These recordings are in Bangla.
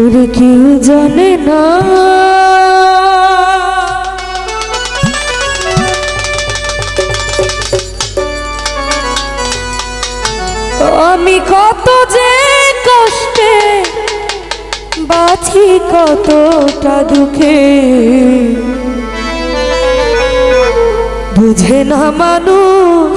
তোর কেউ জানে না? আমি কত যে কষ্টে বাঁচি কতটা দুঃখে। বুঝে না মানুষ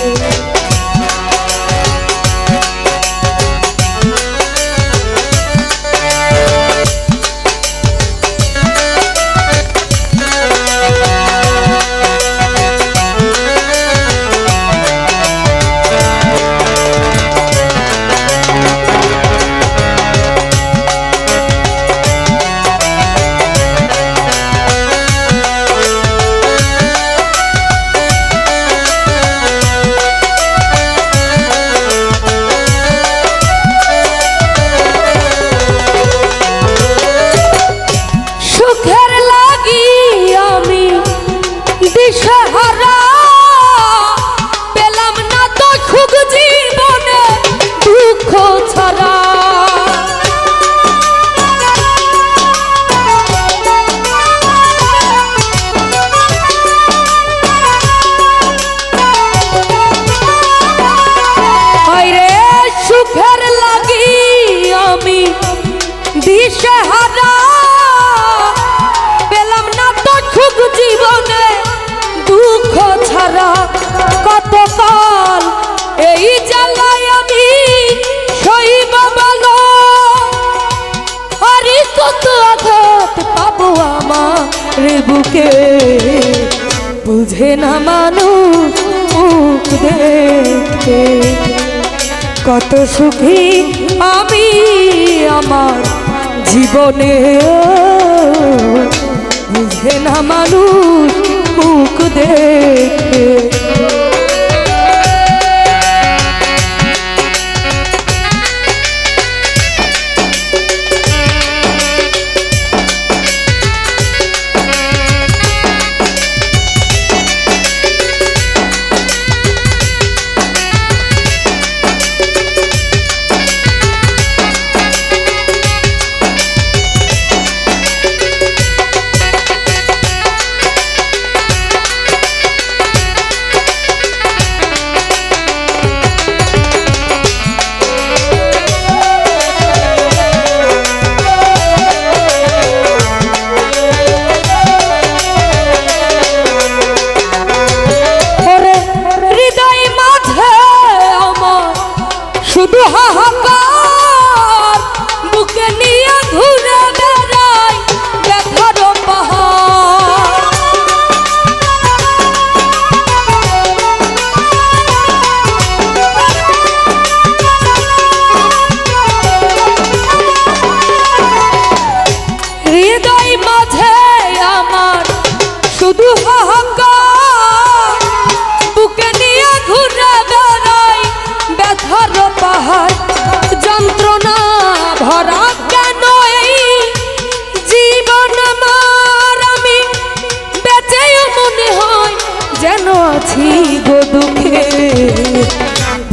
দিশেহারা পেলাম না তো জীবনে, দুঃখ ছাড়া কত এই আমি আমার বুকে? বুঝে না মানুষ কত সুখী আমি আমার জীবনে বুঝে না মানুষ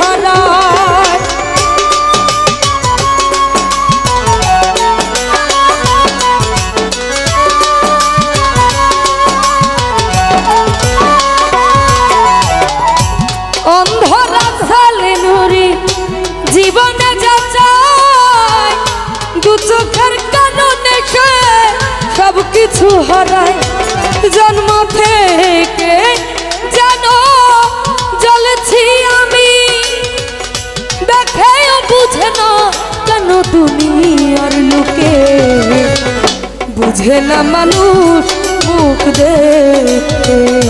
হারায় সালে নুরি জীবনে যা চায় দু চোখের কারণে সব কিছু হারায় জন্ম থেকে বুঝে না কেন দুনিয়ার লোকে? বুঝে না মানুষ মুখ দেখে।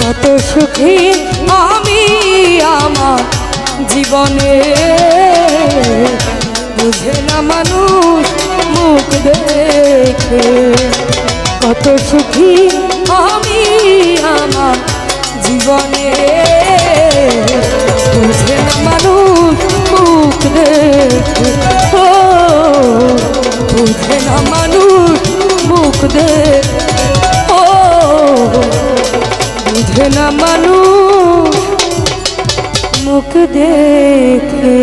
কত সুখী আমি আমার জীবনে। বুঝে না মানুষ মুখ দেখে। কত সুখী আমি আমার জীবনে। দেখে ও বুঝে না মানুষ মুখ দেখ ও বুঝে না মানুষ মুখ দেখে।